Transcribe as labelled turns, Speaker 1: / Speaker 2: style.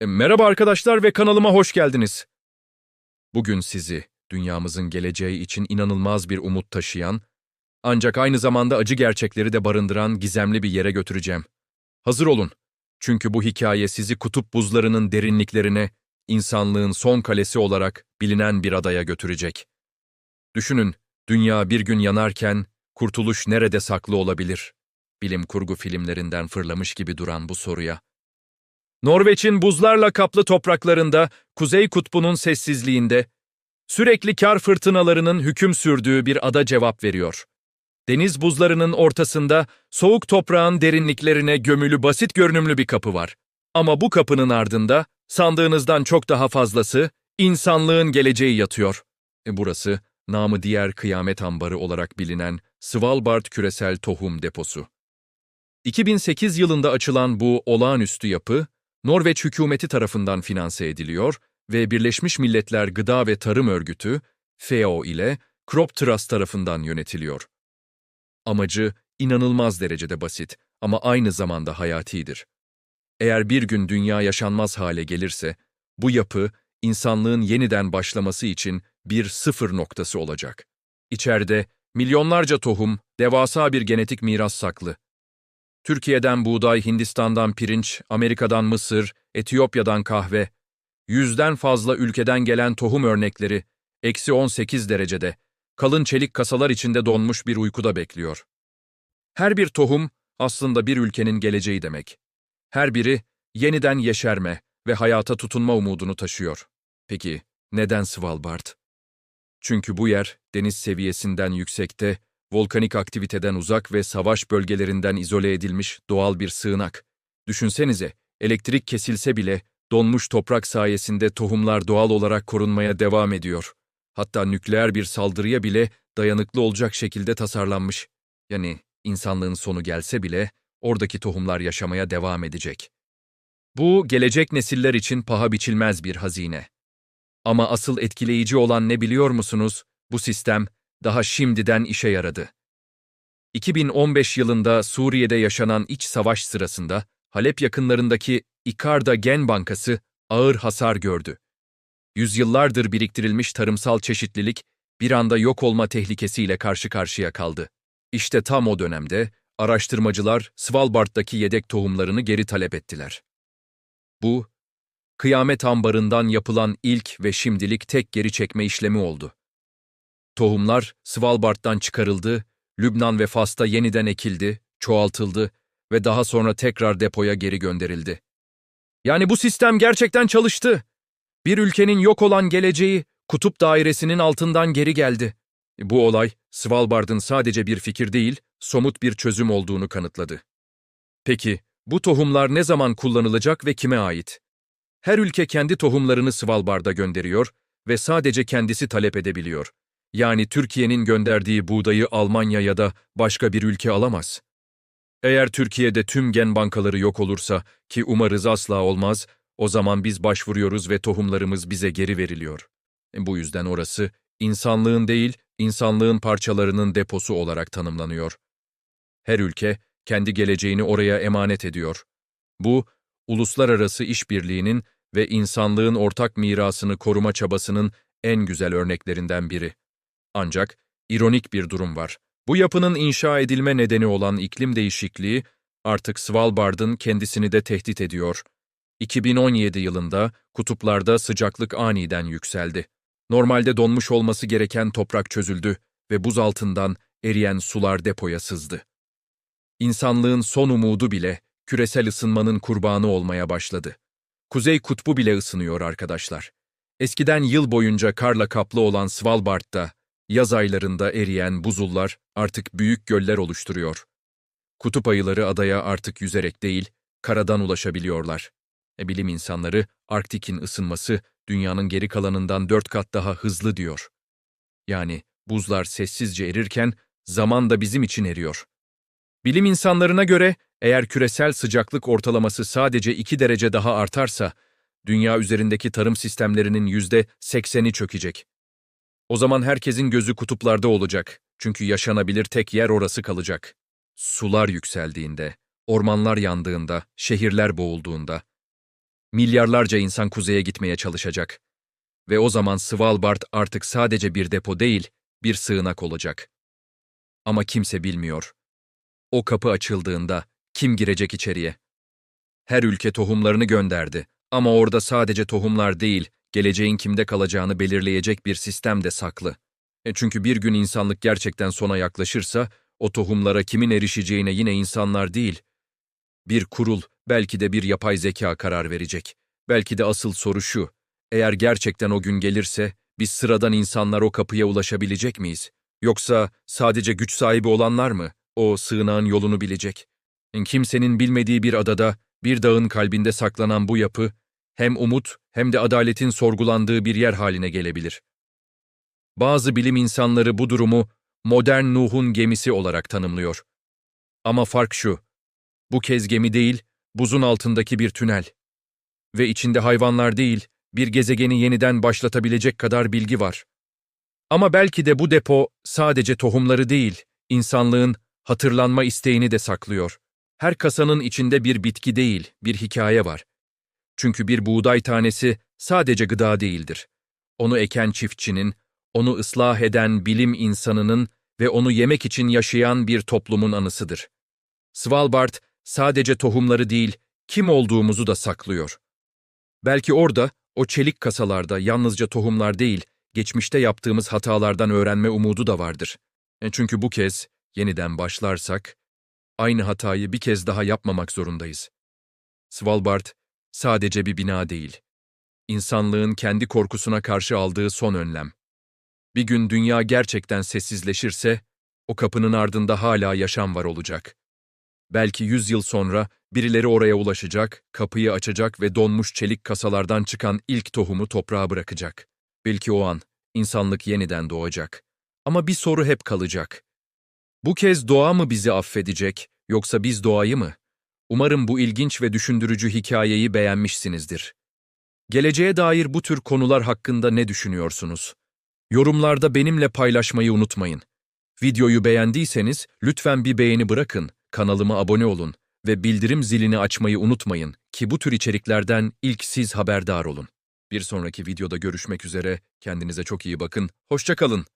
Speaker 1: E, Merhaba arkadaşlar ve kanalıma hoş geldiniz. Bugün sizi dünyamızın geleceği için inanılmaz bir umut taşıyan, ancak aynı zamanda acı gerçekleri de barındıran gizemli bir yere götüreceğim. Hazır olun. Çünkü bu hikaye sizi kutup buzlarının derinliklerine, insanlığın son kalesi olarak bilinen bir adaya götürecek. Düşünün, dünya bir gün yanarken kurtuluş nerede saklı olabilir? Bilim kurgu filmlerinden fırlamış gibi duran bu soruya Norveç'in buzlarla kaplı topraklarında, Kuzey Kutbu'nun sessizliğinde, sürekli kar fırtınalarının hüküm sürdüğü bir ada cevap veriyor. Deniz buzlarının ortasında, soğuk toprağın derinliklerine gömülü basit görünümlü bir kapı var. Ama bu kapının ardında, sandığınızdan çok daha fazlası, insanlığın geleceği yatıyor. E burası, namı diğer kıyamet ambarı olarak bilinen Svalbard Küresel Tohum Deposu. 2008 yılında açılan bu olağanüstü yapı, Norveç hükümeti tarafından finanse ediliyor ve Birleşmiş Milletler Gıda ve Tarım Örgütü, FAO ile Crop Trust tarafından yönetiliyor. Amacı inanılmaz derecede basit ama aynı zamanda hayatidir. Eğer bir gün dünya yaşanmaz hale gelirse, bu yapı insanlığın yeniden başlaması için bir sıfır noktası olacak. İçeride milyonlarca tohum, devasa bir genetik miras saklı. Türkiye'den buğday, Hindistan'dan pirinç, Amerika'dan mısır, Etiyopya'dan kahve, yüzden fazla ülkeden gelen tohum örnekleri, eksi 18 derecede, kalın çelik kasalar içinde donmuş bir uykuda bekliyor. Her bir tohum aslında bir ülkenin geleceği demek. Her biri yeniden yeşerme ve hayata tutunma umudunu taşıyor. Peki neden Svalbard? Çünkü bu yer deniz seviyesinden yüksekte volkanik aktiviteden uzak ve savaş bölgelerinden izole edilmiş doğal bir sığınak. Düşünsenize, elektrik kesilse bile donmuş toprak sayesinde tohumlar doğal olarak korunmaya devam ediyor. Hatta nükleer bir saldırıya bile dayanıklı olacak şekilde tasarlanmış. Yani insanlığın sonu gelse bile oradaki tohumlar yaşamaya devam edecek. Bu gelecek nesiller için paha biçilmez bir hazine. Ama asıl etkileyici olan ne biliyor musunuz? Bu sistem daha şimdiden işe yaradı. 2015 yılında Suriye'de yaşanan iç savaş sırasında Halep yakınlarındaki İkarda Gen Bankası ağır hasar gördü. Yüzyıllardır biriktirilmiş tarımsal çeşitlilik bir anda yok olma tehlikesiyle karşı karşıya kaldı. İşte tam o dönemde araştırmacılar Svalbard'daki yedek tohumlarını geri talep ettiler. Bu, kıyamet ambarından yapılan ilk ve şimdilik tek geri çekme işlemi oldu. Tohumlar Svalbard'dan çıkarıldı, Lübnan ve Fas'ta yeniden ekildi, çoğaltıldı ve daha sonra tekrar depoya geri gönderildi. Yani bu sistem gerçekten çalıştı. Bir ülkenin yok olan geleceği kutup dairesinin altından geri geldi. Bu olay Svalbard'ın sadece bir fikir değil, somut bir çözüm olduğunu kanıtladı. Peki, bu tohumlar ne zaman kullanılacak ve kime ait? Her ülke kendi tohumlarını Svalbard'a gönderiyor ve sadece kendisi talep edebiliyor. Yani Türkiye'nin gönderdiği buğdayı Almanya ya da başka bir ülke alamaz. Eğer Türkiye'de tüm gen bankaları yok olursa ki umarız asla olmaz, o zaman biz başvuruyoruz ve tohumlarımız bize geri veriliyor. Bu yüzden orası insanlığın değil, insanlığın parçalarının deposu olarak tanımlanıyor. Her ülke kendi geleceğini oraya emanet ediyor. Bu, uluslararası işbirliğinin ve insanlığın ortak mirasını koruma çabasının en güzel örneklerinden biri. Ancak ironik bir durum var. Bu yapının inşa edilme nedeni olan iklim değişikliği artık Svalbard'ın kendisini de tehdit ediyor. 2017 yılında kutuplarda sıcaklık aniden yükseldi. Normalde donmuş olması gereken toprak çözüldü ve buz altından eriyen sular depoya sızdı. İnsanlığın son umudu bile küresel ısınmanın kurbanı olmaya başladı. Kuzey kutbu bile ısınıyor arkadaşlar. Eskiden yıl boyunca karla kaplı olan Svalbard'da Yaz aylarında eriyen buzullar artık büyük göller oluşturuyor. Kutup ayıları adaya artık yüzerek değil, karadan ulaşabiliyorlar. E bilim insanları Arktik'in ısınması dünyanın geri kalanından dört kat daha hızlı diyor. Yani buzlar sessizce erirken zaman da bizim için eriyor. Bilim insanlarına göre eğer küresel sıcaklık ortalaması sadece 2 derece daha artarsa, dünya üzerindeki tarım sistemlerinin yüzde 80'i çökecek. O zaman herkesin gözü kutuplarda olacak. Çünkü yaşanabilir tek yer orası kalacak. Sular yükseldiğinde, ormanlar yandığında, şehirler boğulduğunda. milyarlarca insan kuzeye gitmeye çalışacak. Ve o zaman Svalbard artık sadece bir depo değil, bir sığınak olacak. Ama kimse bilmiyor. O kapı açıldığında kim girecek içeriye? Her ülke tohumlarını gönderdi ama orada sadece tohumlar değil, geleceğin kimde kalacağını belirleyecek bir sistem de saklı. E çünkü bir gün insanlık gerçekten sona yaklaşırsa, o tohumlara kimin erişeceğine yine insanlar değil, bir kurul, belki de bir yapay zeka karar verecek. Belki de asıl soru şu, eğer gerçekten o gün gelirse, biz sıradan insanlar o kapıya ulaşabilecek miyiz? Yoksa sadece güç sahibi olanlar mı o sığınağın yolunu bilecek? Kimsenin bilmediği bir adada, bir dağın kalbinde saklanan bu yapı, hem umut hem de adaletin sorgulandığı bir yer haline gelebilir. Bazı bilim insanları bu durumu modern Nuh'un gemisi olarak tanımlıyor. Ama fark şu, bu kez gemi değil, buzun altındaki bir tünel. Ve içinde hayvanlar değil, bir gezegeni yeniden başlatabilecek kadar bilgi var. Ama belki de bu depo sadece tohumları değil, insanlığın hatırlanma isteğini de saklıyor. Her kasanın içinde bir bitki değil, bir hikaye var. Çünkü bir buğday tanesi sadece gıda değildir. Onu eken çiftçinin, onu ıslah eden bilim insanının ve onu yemek için yaşayan bir toplumun anısıdır. Svalbard sadece tohumları değil, kim olduğumuzu da saklıyor. Belki orada, o çelik kasalarda yalnızca tohumlar değil, geçmişte yaptığımız hatalardan öğrenme umudu da vardır. E çünkü bu kez yeniden başlarsak, aynı hatayı bir kez daha yapmamak zorundayız. Svalbard sadece bir bina değil. İnsanlığın kendi korkusuna karşı aldığı son önlem. Bir gün dünya gerçekten sessizleşirse, o kapının ardında hala yaşam var olacak. Belki yüz yıl sonra birileri oraya ulaşacak, kapıyı açacak ve donmuş çelik kasalardan çıkan ilk tohumu toprağa bırakacak. Belki o an insanlık yeniden doğacak. Ama bir soru hep kalacak. Bu kez doğa mı bizi affedecek, yoksa biz doğayı mı? Umarım bu ilginç ve düşündürücü hikayeyi beğenmişsinizdir. Geleceğe dair bu tür konular hakkında ne düşünüyorsunuz? Yorumlarda benimle paylaşmayı unutmayın. Videoyu beğendiyseniz lütfen bir beğeni bırakın, kanalıma abone olun ve bildirim zilini açmayı unutmayın ki bu tür içeriklerden ilk siz haberdar olun. Bir sonraki videoda görüşmek üzere, kendinize çok iyi bakın, hoşçakalın.